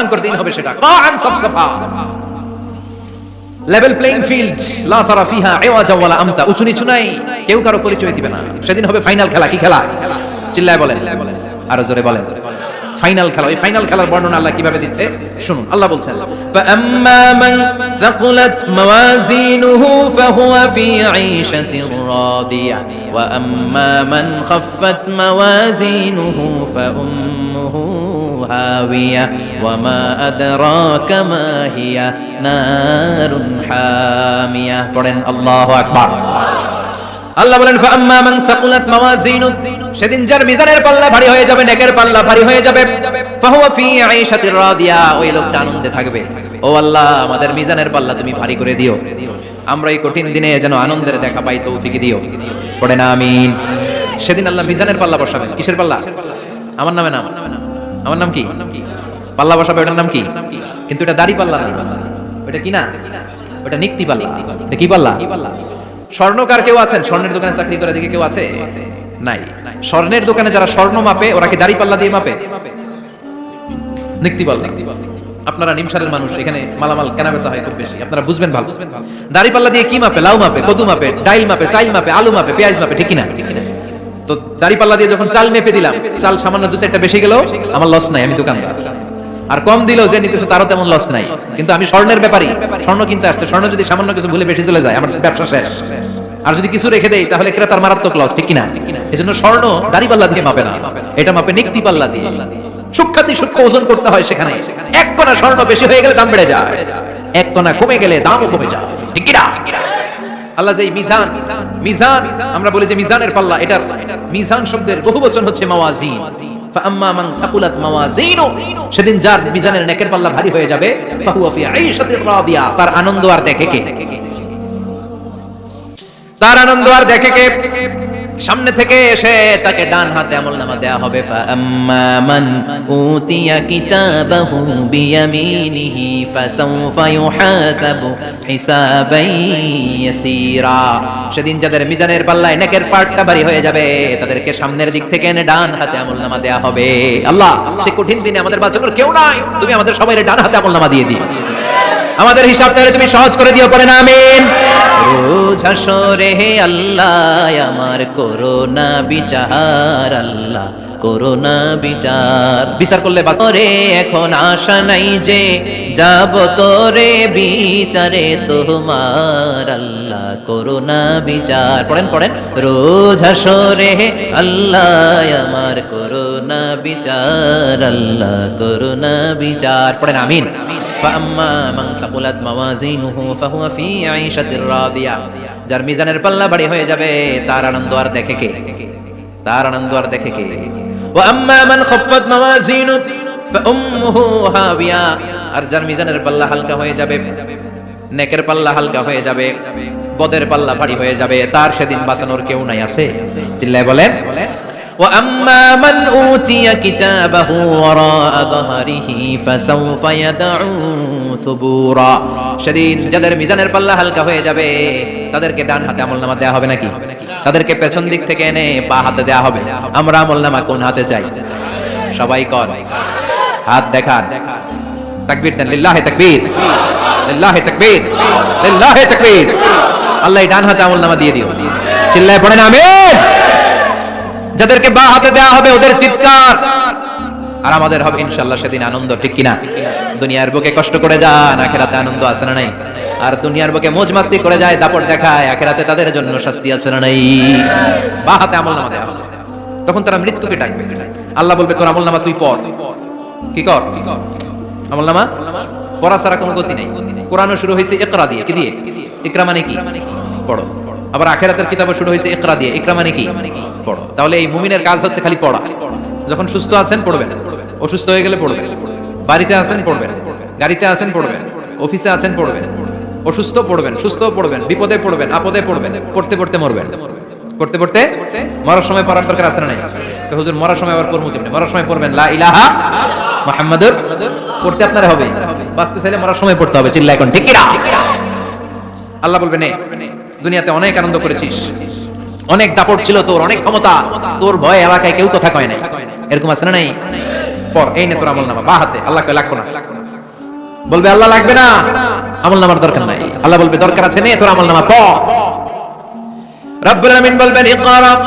ভয়ঙ্কর দিন হবে সেটা কান সাফসাফা লেভেল প্লেইং ফিল্ড লা তারা ফিহা আওয়াজা ওয়ালা আমতা উঁচু নিচু নাই কেউ কারো পরিচয় দিবে না সেদিন হবে ফাইনাল খেলা কি খেলা চিল্লায় বলেন আরো জোরে বলেন ফাইনাল খেলা ওই ফাইনাল খেলার বর্ণনা আল্লাহ কিভাবে দিচ্ছে শুনুন আল্লাহ বলছেন فأما من ثقلت موازينه فهو في عيشة راضية وأما من خفت موازينه فأمه হাবিয়া ওয়ামা আদরাকা মা হিয়া নারুন হামিয়া। পড়েন আল্লাহু আকবার। আল্লাহ বলেন ফাম্মা মান মাওয়াজিনু। সেদিন যার মিজানের পাল্লা ভারী হয়ে যাবে, নেকের পাল্লা ভারী হয়ে যাবে, ফাহুয়া ফি আয়েশাতির রাদিয়া, ওই লোকটা আনন্দে থাকবে। ও আল্লাহ, আমাদের মিজানের পাল্লা তুমি ভারী করে দিও। আমরা এই কঠিন দিনে যেন আনন্দের দেখা পাই, তৌফিকে দিও। পড়ে না আমিন। সেদিন আল্লাহ মিজানের পাল্লা বসাবেন। কিসের পাল্লা? আমার নামে না আমার নামে না। আমার নাম কি? পাল্লা বসাবে, ওটার নাম কি? কিন্তু এটা দাড়ি পাল্লা না। ওটা কি না? ওটা নিক্তি পাল্লা। এটা কি পাল্লা? স্বর্ণকার কেউ আছেন? স্বর্ণের দোকানে চাকরি করে দিকে কেউ আছে? নাই। স্বর্ণের দোকানে যারা স্বর্ণ মাপে, ওরা কি দাড়ি পাল্লা দিয়ে মাপে? নিক্তি পাল্লা। আপনারা নিমসারের মানুষ, এখানে মালামাল কেনা বেচা হয় খুব বেশি। আপনারা বুঝবেন ভালো। দাড়ি পাল্লা দিয়ে কি মাপে? লাউ মাপে, কদু মাপে, ডাইল মাপে, চাইল মাপে, আলু মাপে, পেঁয়াজ মাপে, ঠিক কিনা? তো দাড়ি পাল্লা দিয়ে যখন চাল মেপে দিলাম, চাল সামান্য দু চারটা বেশি গেল, আমার লস নাই, আমি দোকানদার। আর কম দিলেও যে নিতেছে তারও তেমন লস নাই। কিন্তু আমি স্বর্ণের ব্যাপারই স্বর্ণ কিনতে আসছে, স্বর্ণ যদি সামান্য কিছু ভুলে বেশি চলে যায়, আমার ব্যবসা শেষ। আর যদি কিছু রেখে দেই, তাহলে ক্রেতার মারাত্মক লস ঠিক কিনা? এই জন্য স্বর্ণ দাড়ি পাল্লা দিয়ে মাপে না। এটা মাপে নিক্তি পাল্লা দিয়ে। সূক্ষাতি সূক্ষ্ম ওজন করতে হয় সেখানে। এক কণা স্বর্ণ বেশি হয়ে গেলে দাম বেড়ে যায়। এক কণা কমে গেলে দামও কমে যায়। ঠিক কিনা? আল্লাহ যে মিজান মিজান, আমরা বলি যে মিজানের পাল্লা, এটার মিজান শব্দের বহু বচন হচ্ছে মাওয়াজিন। মান সাকুলাত মাওয়াজিনু, সেদিন যার মিজানের নেকের পাল্লা ভারী হয়ে যাবে, ফাহুয়া ফি রাদিয়া, তার আনন্দ আর দেখে কে? তার আনন্দ আর দেখে কে? সামনে থেকে এসে তাকে ডান হাতে আমল নামা দেয়া হবে। উতিয়া কিতাবাহু বিয়ামিনিহি ফাসাউফা ইউহাসাবু হিসাবান ইয়াসীরা। সেদিন যাদের মিজানের পাল্লায় নেকের পার্টটা ভারী হয়ে যাবে, তাদেরকে সামনের দিক থেকে এনে ডান হাতে আমল নামা দেয়া হবে। আল্লাহ, সেই কঠিন দিনে আমাদের বাঁচানোর কেউ নাই। তুমি আমাদের সবাই ডান হাতে আমল নামা দিয়ে দিও। আমাদের হিসাব তাহলে তুমি সহজ করে দিও পড়ে না আমিন। রোজ হাসরে হে আল্লাহ আমার করোনা বিচার আল্লাহ করোনা বিচার। বিচার করলে বাসরে এখন আশা নাই যে যাব তোরে বিচারে তোমার আল্লাহ করোনা বিচার। পড়েন পড়েন। রোজ হাসরে হে আল্লাহ আমার করোনা বিচার আল্লাহ করোনা বিচার। পড়েন আমিন। فأما من ثقلت موازينه فهو في عيشة راضية যার মিজানের পাল্লা বাড়ি হয়ে যাবে তার আনন্দ আর দেখে কে তার আনন্দ আর দেখে কে وأما من خفت موازينه فأمه هاوية আর যার মিজানের পাল্লা হালকা হয়ে যাবে নেকের পাল্লা হালকা হয়ে যাবে বদের পাল্লা ভারী হয়ে যাবে তার সেদিন বাঁচানোর কেউ নাই আছে চিল্লায় বলেন وأما من أوتي كتابه وراء ظهره فسوف يدعو ثبورا সেদিন যাদের মিজানের পাল্লা হালকা হয়ে যাবে তাদেরকে ডান হাতে আমল নামা দেওয়া হবে নাকি তাদেরকে পেছন দিক থেকে এনে বা হাতে দেওয়া হবে আমরা আমল নামা কোন হাতে চাই সবাই কর হাত দেখান তাকবীর দেন লিল্লাহি তাকবীর লিল্লাহি তাকবীর লিল্লাহি তাকবীর আল্লাহ এই ডান হাতে আমল নামা দিয়ে দিও চিল্লায় পড়েন আমিন যাদেরকে বা হাতে দেওয়া হবে ওদের চিৎকার। আর আমাদের হবে ইনশাল্লাহ সেদিন আনন্দ, ঠিক কিনা? দুনিয়ার বুকে কষ্ট করে যান আখেরাতে আনন্দ আছে না নাই? আর দুনিয়ার বুকে মোজ মাস্তি করে যায়, দাপট দেখায়, আখেরাতে তাদের জন্য শাস্তি আছে না নাই? বা হাতে আমল নামা দেওয়া হবে। তখন তারা মৃত্যুকে ডাকবে। আল্লাহ বলবে, তোর আমল নামা তুই পড়। কি কর? আমল নামা? পড়া ছাড়া কোনো গতি নেই। কোরআনও শুরু হয়েছে একরা দিয়ে। কি দিয়ে? ইকরা মানে কি? পড়ো। আবার আখেরাতের কিতাবও শুরু হয়েছে ইকরা দিয়ে। ইকরা মানে কি? পড়ো। তাহলে এই মুমিনের কাজ হচ্ছে খালি পড়া। যখন সুস্থ আছেন, পড়বেন। অসুস্থ হয়ে গেলে পড়বেন। বাড়িতে আছেন, পড়বেন। গাড়িতে আছেন, পড়বেন। অফিসে আছেন, পড়বেন। অসুস্থ পড়বেন, সুস্থ পড়বেন। বিপদে পড়বেন, আপদে পড়বেন। পড়তে পড়তে মরবেন। পড়তে পড়তে মরার সময় পড়ার দরকার আছে না হুজুর, মরার সময় আবার পড়ব কেমনে? মরার সময় পড়বেন। লা ইলাহা মুহাম্মাদুর পড়তে আপনার হবে। বাঁচতে চাইলে মরার সময় পড়তে হবে। চিল্লা এখন ঠিক কিনা? আল্লাহ বলবে নে। দুনিয়াতে অনেক আনন্দ করেছিস। অনেক দাপট ছিল তোর, অনেক ক্ষমতা। তোর ভয় এলাকায় কেউ কথা কয় নাই। এরকম আছে না নাই? পর, এই নে তোর আমল নামা বা হাতে। আল্লাহ কয়, লাগবো না। বলবে, আল্লাহ লাগবে না। আমল নামার দরকার নাই। আল্লাহ বলবে, দরকার আছে নে তোর আমল নামা পর রব্বুল আলামিন বলবেন, ইকরা,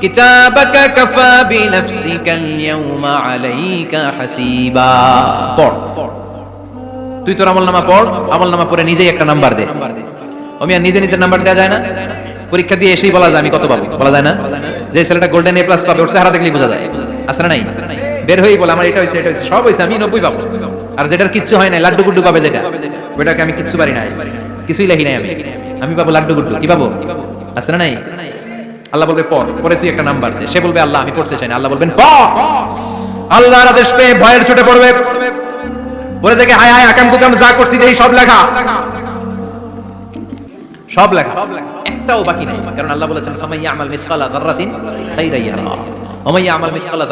কিতাবাকা কাফা বিনাফসিকা আল-ইয়াওমা আলাইকা হাসিবা। পড়। তুই তোর আমল নামা পড়। আমল নামা পড়ে নিজেই একটা নাম্বার দে। আমি আর নিজে নিজের নাম্বার দেওয়া যায় না? পরীক্ষা দিয়ে এসেই বলা যায় আমি কত পাবো, বলা যায় না? যে ছেলেটা গোল্ডেন এ প্লাস পাবে, ওর চেহারা দেখলেই বোঝা যায়। না নাই? বের হয়েই বলে, আমার এটা হয়েছে এটা হয়েছে। সব হয়েছে, আমি নব্বই পাবো। আর যেটার কিচ্ছু হয় না লাড্ডু গুড্ডু পাবে যেটা। ওইটাকে আমি কিচ্ছু পারি না কিছুই লেখি নাই আমি। আমি পাবো লাড্ডু গুড্ডু। কি পাবো? না নাই? আল্লাহ বলবে, পর, পরে তুই একটা নাম্বার দে। সে বলবে, আল্লাহ, আমি পড়তে চাই না। আল্লাহ বলবেন, পর! আল্লাহর আদেশ পেয়ে ভয়ের চোটে পড়বে। পরে থেকে হায় হায়, আকাম কুকাম যা করছি দেখি সব লেখা। সব লেখা। একটাও বাকি নাই, কারণ আল্লাহ বলেছেন মিসকালা খাইরাই মিসকালা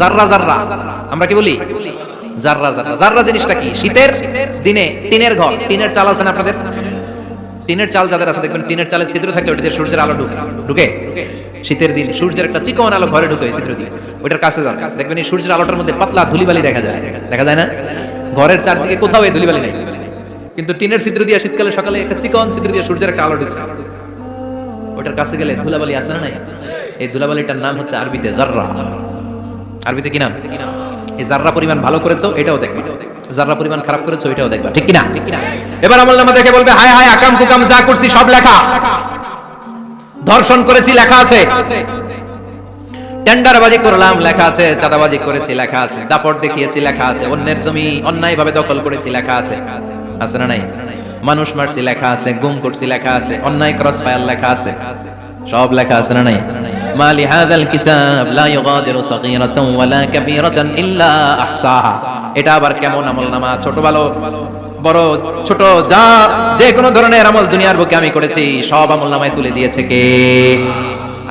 জাররা জাররা আমরা কি বলি? জাররা জাররা জাররা জিনিসটা কি? শীতের দিনে টিনের ঘর, টিনের চাল আছে আপনাদের? টিনের চাল যাদের আছে, দেখবেন টিনের চালে ছিদ্র থাকে সূর্যের আলো ঢুকে ঢুকে। শীতের দিন সূর্যের একটা চিকন আলো ঘরে ঢুকে ছিদ্র দিয়ে, ওইটার কাছে যান। দেখবেন এই সূর্যের আলোটার মধ্যে পাতলা ধুলিবালি দেখা যায়। দেখা যায় না? ঘরের চারদিকে কোথাও এই ধুলিবালি নেই। কিন্তু টিনের ছিদ্র দিয়ে শীতকালে সকালে একটা চিকন ছিদ্র দিয়ে সূর্যের একটা আলো ঢুকছে। ওটার কাছে গেলে ধুলাবালি আছে না এই ধুলাবালিটার নাম হচ্ছে আরবিতে জাররা। আরবিতে কি নাম? এই জাররা পরিমাণ ভালো করেছ, এটাও দেখবে। জাররা পরিমাণ খারাপ করেছ, এটাও দেখবা। ঠিক কিনা? এবার আমল নামা দেখে বলবে, হায় হায়, আকাম কুকাম যা করছি, সব লেখা। ধর্ষণ করেছি, লেখা আছে। টেন্ডারবাজি করলাম, লেখা আছে। চাঁদাবাজি করেছি, লেখা আছে। দাপট দেখিয়েছি, লেখা আছে। অন্যের জমি অন্যায় ভাবে দখল করেছি, লেখা আছে। আছে না নাই? মানুষ মারছি, লেখা আছে, গুম করছি, লেখা আছে, অন্যায় ক্রস ফায়ার লেখা আছে। সব লেখা আছে না নাই? এটা আবার কেমন আমলনামা ছোট ভালো বড়, ছোট, যা যে কোনো ধরনের আমল দুনিয়ার বুকে আমি করেছি, সব আমলনামায় তুলে দিয়েছে কে?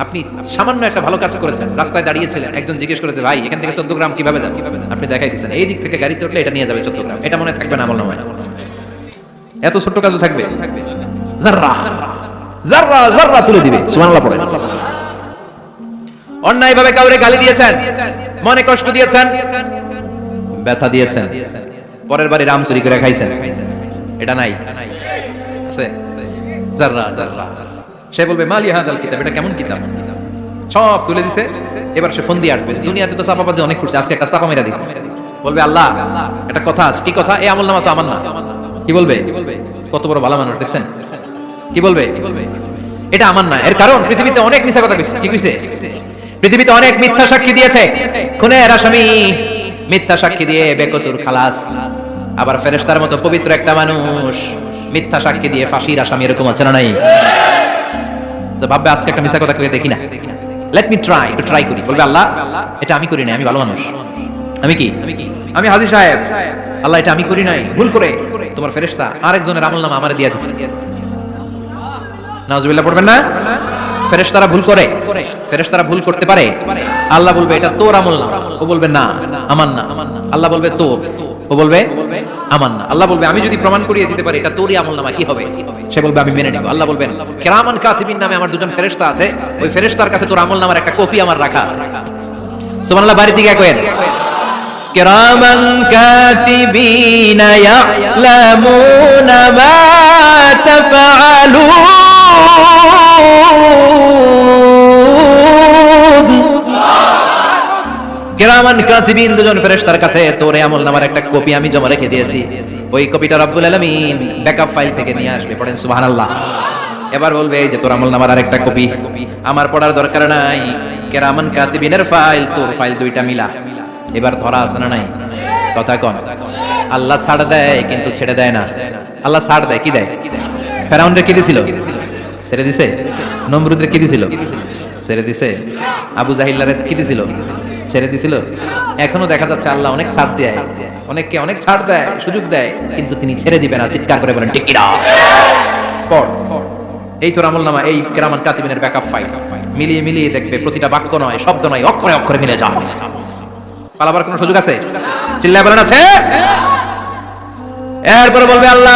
আপনি সামান্য একটা ভালো কাজ করেছেন, রাস্তায় দাঁড়িয়েছিলেন, একজন জিজ্ঞেস করেছে, ভাই, এখান থেকে চোদ্দ গ্রাম কীভাবে যাবে? আপনি দেখাই দিচ্ছেন, এই দিক থেকে গাড়িতে উঠলে এটা নিয়ে যাবে চোদ্দ গ্রাম। এটা মনে থাকবে না আমলনামায় এত ছোট্ট কাজও থাকবে? জাররা জাররা তুলে দিবে, সুবহানাল্লাহ পড়ে। কাউরে গালি দিয়েছেন, মনে কষ্ট দিয়েছেন, ব্যথা দিয়েছেন, পরের বাড়ি রাম চুরি করে খাইছেন। এটা নাই। আছে? জাররা জাররা সে বলবে, মালি কিতাব, এটা কেমন কিতাব? সব তুলে দিছে। এবার সে ফোন দিয়ে আসবে দুনিয়াতে তো চাপাবাজি অনেক করছে, আজকে একটা চাপা মেরা দিব। বলবে, আল্লাহ, একটা কথা আছে। কি কথা? এই আমল নামা তো আমার না। কি বলবে? কত বড় ভালো মানুষ, দেখছেন? কি বলবে? এটা আমার না, এর কারণ পৃথিবীতে অনেক মিথ্যা কথা কি কইছে? পৃথিবীতে অনেক মিথ্যা সাক্ষী দিয়েছে। খুনের আসামি মিথ্যা সাক্ষী দিয়ে বেকসুর খালাস। আবার ফেরেশতার মতো পবিত্র একটা মানুষ, মিথ্যা সাক্ষী দিয়ে ফাঁসির আসামি, এরকম আছে না নাই? তো ভাববে আজকে একটা মিথ্যা কথা কয়ে দেখি না। লেট মি ট্রাই একটু ট্রাই করি। বলবে, আল্লাহ, এটা আমি করি নাই, আমি ভালো মানুষ। আমি কি? আমি হাজির সাহেব। আল্লাহ, এটা আমি করি নাই। ভুল করে। তোমার ফেরেশতা আরেকজনের আমল নামা আমারে দিয়া দিচ্ছে নাউজুবিল্লাহ, পড়বেন না? ফেরেশতারা ভুল করে। ফেরেশতারা ভুল করতে পারে। আল্লাহ বলবে, এটা তোর আমল না। ও বলবে, না, আমার না। আল্লাহ বলবে তোর ও বলবে, আমার না। আল্লাহ বলবে, আমি যদি প্রমাণ করিয়ে দিতে পারি, এটা তোরই আমল নামা, কি হবে? সে বলবে, আমি মেনে নেব। আল্লাহ বলবেন, কেরামান কাতিবিন নামে আমার দুজন ফেরেশতা আছে। ওই ফেরেশতার কাছে তোর আমল নামার একটা কপি আমার রাখা আছে। সুবহানাল্লাহ বাড়ি থেকে কয়েন كراما كاتبين يعلمون ما تفعلون কেরামান কাতিবিন দুজন ফেরেশতার কাছে তোরে আমল নামার একটা কপি আমি জমা রেখে দিয়েছি ওই কপিটা রব্বুল আলামিন ব্যাকআপ ফাইল থেকে নিয়ে আসবে পড়েন সুবহানাল্লাহ এবার বলবে এই যে তোর আমল নামার আরেকটা কপি আমার পড়ার দরকার নাই কেরামান কাতিবিনের ফাইল তোর ফাইল দুইটা মিলা এবার ধরা আছে না নাই? কথা কন। আল্লাহ ছাড় দেয়, কিন্তু ছেড়ে দেয় না। আল্লাহ ছাড় দেয়, কি দেয়? ফেরাউনরে কি দিছিল? ছেড়ে দিছে? নমরুদের কি দিছিল? ছেড়ে দিছে। আবু জাহিল্লারে কি দিছিল? ছেড়ে দিছিল। এখনও দেখা যাচ্ছে আল্লাহ অনেক ছাড় দেয়। অনেককে অনেক ছাড় দেয়, সুযোগ দেয়, কিন্তু তিনি ছেড়ে দিবেন না। চিৎকার করে বলেন টিকিরা পড়। এই তোর আমল নামা, এই কেরামান কাতিবিনের ব্যাকআপ ফাইল মিলিয়ে মিলিয়ে দেখবে, প্রতিটা বাক্য নয়, শব্দ নয়, অক্ষরে অক্ষরে মিলে যাবে পালাবার কোনো সুযোগ আছে? চিল্লায় বলেন, আছে। এরপরে বলবে, আল্লাহ,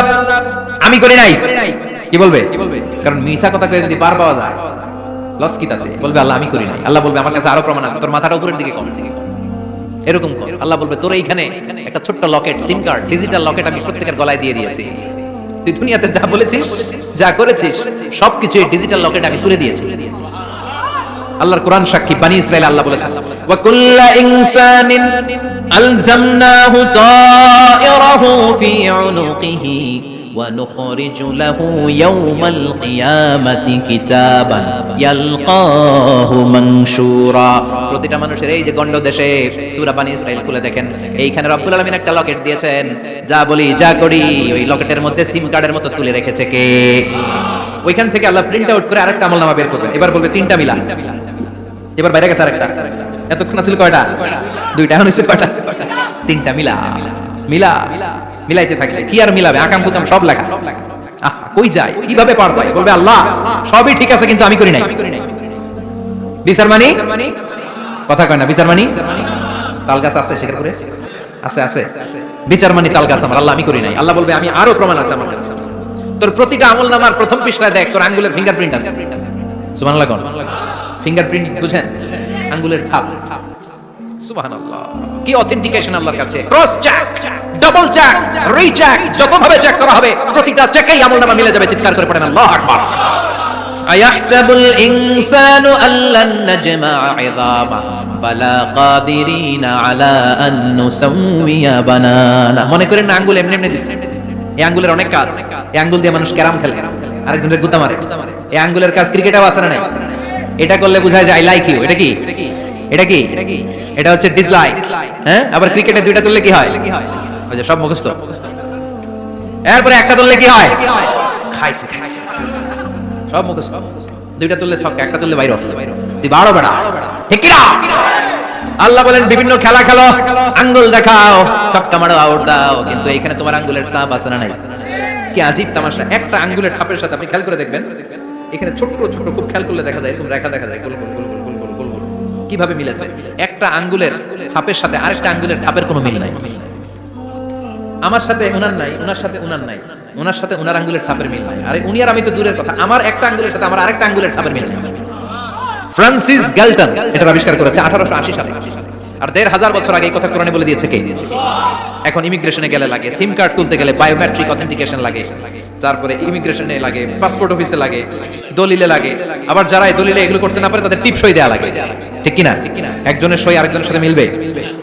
আমি করি নাই। কি বলবে? কারণ মিশা কথা কয়ে যদি পার পাওয়া যায়, লস কি তাতে? বলবে, আল্লাহ, আমি করি নাই। আল্লাহ বলবে, আমার কাছে আরও প্রমাণ আছে, তোর মাথাটা উপরের দিকে কম এরকম কর। আল্লাহ বলবে, তোর এইখানে একটা ছোট্ট locket, SIM card, digital locket আমি প্রত্যেকের গলায় দিয়ে দিয়েছি। তুই দুনিয়াতে যা বলেছিস, যা করেছিস, সবকিছু এই ডিজিটাল লকেট আমি তুলে দিয়েছি। আল্লাহর কোরআন সাক্ষী, বানি ইসরাইল আল্লাহ বলেছেন ইনসানিন আলজামনাহু তায়রাহু ফি উনুকিহি ওয়া নুখরিজু লাহু ইয়াওমাল কিয়ামাতি কিতাবান ইয়ালকাহু মানশুরা প্রতিটা মানুষের এই যে গন্ড দেশে সূরা বানি ইসরাইল খুলে দেখেন, এইখানে রব্বুল আলামিন একটা লকেট দিয়েছেন, যা বলি, যা করি, ওই লকেটের মধ্যে সিম কার্ডের মতো তুলে রেখেছে কে? ওইখান থেকে আল্লাহ প্রিন্ট আউট করে আরেকটা আমলনামা বের করবে এবার বলবে তিনটা মিলা এবার বাইরে গেছে আরেকটা। এতক্ষণ ছিল কয়টা? দুইটা, এখন কয়টা? তিনটা, মিলা। মিলা, মিলাইতে থাকলে কি আর মিলাবে? আকাম কুকাম সব লেখা। কই যায়? কীভাবে পার বলবে আল্লাহ, সবই ঠিক আছে, কিন্তু আমি করি নাই। বিচার মানি কথা কয় না বিচার মানি তাল গাছ আছে শেখারপুরে আছে আছে। বিচার মানি তাল গাছ আমার, আল্লাহ আমি করি নাই। আল্লাহ বলবে, আমি আরও প্রমাণ আছে আমার কাছে। তোর প্রতিটা আমল নামার প্রথম পৃষ্ঠায় দেখ, তোর আঙ্গুলের ফিঙ্গারপ্রিন্ট আছে। সুবহানাল্লাহ কোন। ফিঙ্গারপ্রিন্ট বুঝেন? আঙ্গুলের ছাপ সুবহানাল্লাহ কি অথেন্টিকেশন আল্লাহর কাছে cross check double check recheck যত ভাবে চেক করা হবে প্রতিটা চেকেই আমলনামা মিলে যাবে চিৎকার করে পড়েন আল্লাহু আকবার أيحسب الإنسان أن لن نجمع عظامه بلا قادرين على أن نسوي بنانا মনে করেন না আঙ্গুল এমনি এমনি দিছে এই আঙ্গুলের অনেক কাজ এই আঙ্গুল দিয়ে মানুষ ক্যারাম খেলে আরেকজনের গুতা মারে এই আঙ্গুলের কাজ ক্রিকেটেও আছে না নাই এটা করলে বোঝা যায় আই লাইক ইউ এটা কি? এটা কি? এটা হচ্ছে ডিসলাইক হ্যাঁ? আবার ক্রিকেটে দুইটা তুললে কি হয়? ওই যে সব মুখস্থ। এরপরে একটা তুললে কি হয়? খাইছে খাইছে। সব মুখস্থ। দুইটা তুললে সব, একটা তুললে বাইর। তুই বারো বেড়া। ঠিক কিনা? আল্লাহ বলেন, বিভিন্ন খেলা খেলো, আঙ্গুল দেখাও, ছক্কা মারো আউট দাও। কিন্তু এখানে তোমার আঙ্গুলের ছাপ আছে না নাই? কি আজীব তামাশা। একটা আঙ্গুলের ছাপের সাথে আপনি খেয়াল করে দেখবেন এখানে ছোট্ট ছোট খুব খেয়াল করলে দেখা যায়, এরকম রেখা দেখা যায়, গোল গোল গোল গোল গোল গোল গোল কীভাবে মিলেছে? একটা আঙ্গুলের ছাপের সাথে আরেকটা আঙ্গুলের ছাপের কোনো মিল নাই। আমার সাথে ওনার নাই ওনার সাথে ওনার নাই ওনার সাথে ওনার আঙ্গুলের ছাপের মিল নাই। আরে, উনি আর আমি তো দূরের কথা। আমার একটা আঙ্গুলের সাথে আমার আরেকটা আঙ্গুলের ছাপের মিল নাই। ফ্রান্সিস গ্যালটন এটা আবিষ্কার করেছে আঠারোশো আশি সালে। আর দেড় হাজার বছর আগে এই কথা কোরআনে বলে দিয়েছে কে? এখন ইমিগ্রেশনে গেলে লাগে, সিম কার্ড তুলতে গেলে বায়োমেট্রিক অথেন্টিকেশন লাগে। তারপরে ইমিগ্রেশনে লাগে পাসপোর্ট অফিসে লাগে, দলিলে লাগে। আবার যারা দলিলে এগুলো করতে না পারে, তাদের টিপ সই দেওয়া লাগে। ঠিক কিনা? একজনের সই আরেকজনের সাথে মিলবে।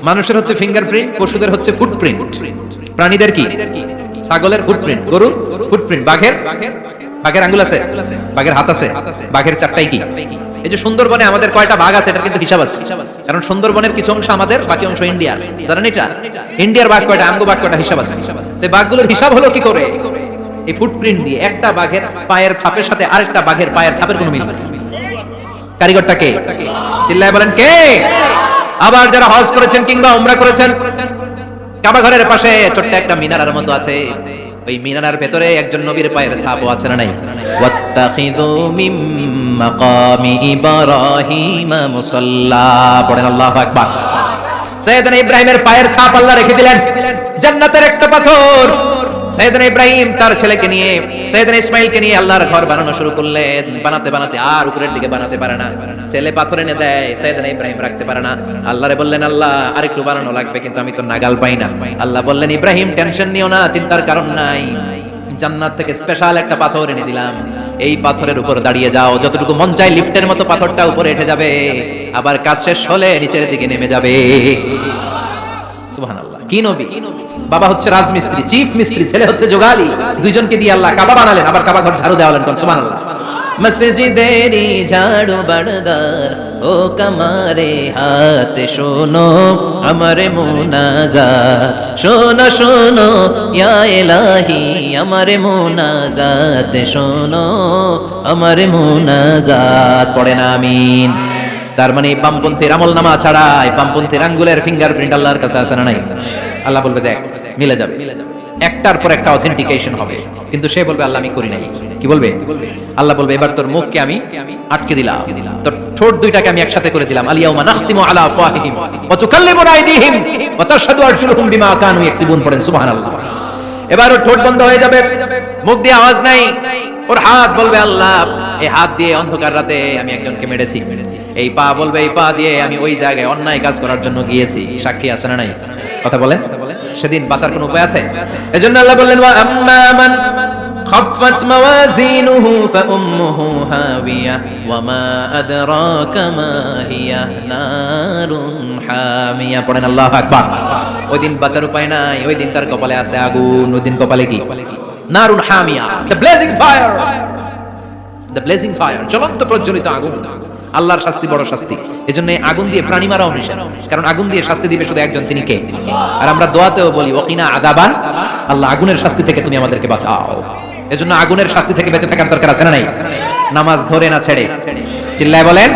মানুষের হচ্ছে ফিঙ্গারপ্রিন্ট পশুদের হচ্ছে ফুটপ্রিন্ট প্রাণীদের কি? ছাগলের ফুটপ্রিন্ট গরুর ফুটপ্রিন্ট বাঘের? বাঘের আঙ্গুল আছে? বাঘের হাত আছে? বাঘের চারটাই কি? এই যে সুন্দরবনে আমাদের কয়টা বাঘ আছে, এটার কিন্তু হিসাব আছে। কারণ সুন্দরবনের কিছু অংশ আমাদের, বাকি অংশ ইন্ডিয়ার। জানেন এটা? ইন্ডিয়ার বাঘ কয়টা? আমগো বাঘ কয়টা? হিসাব আছে। তো বাঘগুলোর হিসাব হলো কি করে? এই ফুটপ্রিন্ট দিয়ে একটা বাঘের পায়ের ছাপের সাথে আরেকটা বাঘের পায়ের ছাপের কোনো মিল নেই। কারিগরটা কে চিল্লায় বলেন কে? আবার যারা হজ করেছেন কিংবা উমরা করেছেন, কাবা ঘরের পাশে ছোট্ট একটা মিনারের মতো আছে। ওই মিনারের ভেতরে একজন নবীর পায়ের ছাপও আছে না নাই? ওয়াত্তাখিযু মিম মাকামি ইব্রাহিম মুসাল্লা। পড়েন আল্লাহু আকবার। সৈয়দনা ইব্রাহিমের পায়ের ছাপ আল্লাহ রেখে দিলেন। জান্নাতের একটা পাথর। সৈয়দনা ইব্রাহিম তার ছেলেকে নিয়ে, সৈয়দনা ইসমাইলকে নিয়ে আল্লাহর ঘর বানানো শুরু করলেন। বানাতে বানাতে আর উপরের দিকে বানাতে পারে না। ছেলে পাথর এনে দেয়, সৈয়দনা ইব্রাহিম রাখতে পারে না। আল্লাহরে বললেন, আল্লাহ, আরেকটু বানানো লাগবে, কিন্তু আমি তো নাগাল পাই না। আল্লাহ বললেন, ইব্রাহিম, টেনশন নিও না, চিন্তার কারণ নাই। জান্নাত থেকে স্পেশাল একটা পাথর এনে দিলাম। এই পাথরের উপর দাঁড়িয়ে যাও। যতটুকু মন চাই লিফটের মতো পাথরটা উপরে উঠে যাবে। আবার কাজ শেষ হলে নিচের দিকে নেমে যাবে। সুবহানাল্লাহ। কি নবী? বাবা হচ্ছে রাজমিস্ত্রি চিফ মিস্ত্রি, ছেলে হচ্ছে যোগালি। দুইজনকে দিয়ে আল্লাহ কাবা বানালেন, আবার কাবা ঘর ঝাড়ু দেওয়ালেন কোন, সুবহানাল্লাহ। মসজিদেরি ঝাড়ু বাড়দার ও কামারে হাত শোনো, আমার মুনাজাত। শোনো শোনো, ইয়া এলাহি আমার মুনাজাত শোনো, আমার মুনাজাত। পড়েন আমিন। তার মানে বামপন্থীর আমল নামা ছাড়া এই বামপন্থীর আঙ্গুলের ফিঙ্গারপ্রিন্ট আল্লাহর কাছে আছে না নাই? আল্লাহ বলবে, দেখ মিলে যাবে। একটার পর একটা অথেন্টিকেশন হবে। কিন্তু সে বলবে, আল্লাহ, আমি করি নাই। কি বলবে? আল্লাহ বলবে, এবার তোর মুখকে আমি আটকে দিলাম। তোর ঠোঁট দুইটাকে আমি একসাথে করে দিলাম। আলিয়াউমা নাখতিমু আলা আফওয়াহিহিম ওয়া তুকাল্লিমুনা আইদিহিম ওয়া তাশহাদু আরজুলুহুম বিমা কানু ইয়াকসিবুন, পড়েন, সুবহানাল্লাহ। এবার ওর ঠোঁট বন্ধ হয়ে যাবে। মুখ দিয়ে আওয়াজ নাই। ওর হাত বলবে, আল্লাহ, এই হাত দিয়ে অন্ধকার রাতে আমি একজনকে মেরেছি। এই পা বলবে, এই পা দিয়ে আমি ওই জায়গায় অন্যায় কাজ করার জন্য গিয়েছি। সাক্ষী আছে না নাই? কথা বলেন। সেদিন বাঁচার কোন উপায় আছে? এজন্য আল্লাহ বললেন, ওয়া আম্মা মান খাফফাত মাওয়াজিনুহু ফাউম্মুহু হাবিয়া, ওয়া মা আদরাকা মা হিয়া নারুন হামিয়া। পড়েন আল্লাহু আকবার। ওই দিন বাঁচার উপায় নাই, ওই দিন তার কপালে আছে আগুন, ওই দিন কপালে কি? নারুন হামিয়া। The blazing fire the blazing fire জ্বলন্ত প্রজ্বলিত আগুন। আল্লাহর শাস্তি বড় শাস্তি। এজন্য আগুন দিয়ে প্রাণী মারাও নিষেধ। কারণ আগুন দিয়ে শাস্তি দিবে শুধু একজন, তিনি কে? আর আমরা দোয়াতেও বলি ওকিনা আদাবান আল্লাহ আগুনের শাস্তি থেকে তুমি আমাদেরকে বাঁচাও। এজন্য আগুনের শাস্তি থেকে বেঁচে থাকার দরকার আছে না নাই? নামাজ ধরে না ছেড়ে। চিল্লায় বলেন,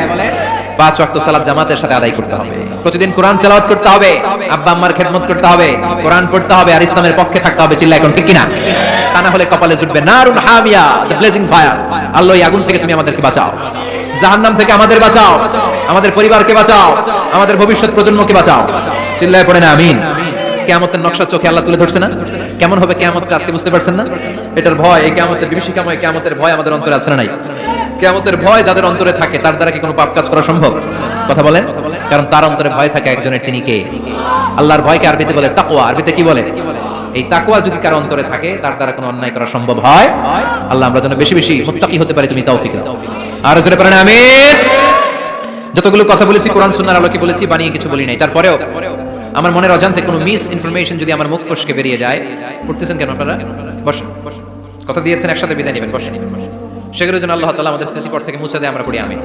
পাঁচ ওয়াক্ত সালাত জামাতের সাথে আদায় করতে হবে। প্রতিদিন কোরআন তেলাওয়াত করতে হবে, আব্বা আম্মার খেদমত করতে হবে, কোরআন পড়তে হবে, আর ইসলামের পক্ষে থাকতে হবে। চিল্লায় এখন ঠিক কিনা? তা না হলে কপালে জুটবে এই আগুন থেকে তুমি আমাদেরকে বাঁচাও। জাহান্নাম থেকে আমাদের বাঁচাও। আমাদের পরিবারকে বাঁচাও। আমাদের ভবিষ্যৎ প্রজন্মকে বাঁচাও। চিল্লায় পড়ে না, আমিন। কেয়ামতের নকশা চোখে আল্লাহ তুলে ধরছে না? কেমন হবে কেয়ামতটা আজকে বুঝতে পারছেন না? এটার ভয়, এই কেয়ামতের বিভীষিকাময় কেয়ামতের ভয় আমাদের অন্তরে আছে না নাই? কেয়ামতের ভয় যাদের অন্তরে থাকে, তার দ্বারা কি কোনো পাপ কাজ করা সম্ভব? কথা বলেন। কারণ তার অন্তরে ভয় থাকে একজনের, তিনি কে? আল্লাহর ভয়কে আরবিতে বলে তাকওয়া। আরবিতে কি বলে? এই তাকওয়া যদি কারও অন্তরে থাকে, তার দ্বারা কোনো অন্যায় করা সম্ভব হয়? আল্লাহ আমরা যেন বেশি বেশি মুত্তাকি হতে পারি, তুমি তৌফিক দাও। আর জোরে পারেন আমিন। যতগুলো কথা বলেছি, কোরআন, সুন্নাহর আলোকে বলেছি, বানিয়ে কিছু বলি নাই। তারপরেও আমার মনের অজান্তে কোনো মিস ইনফরমেশন যদি আমার মুখ ফসকে বেরিয়ে যায় উঠতেছেন কেন আপনারা? বসেন। কথা দিয়েছেন, একসাথে বিদায় নেবেন বসে নেবেন সেগুলোর জন্য আল্লাহ তালা আমাদের স্মৃতিপর থেকে মুছে দেয়, আমরা পড়ি আমি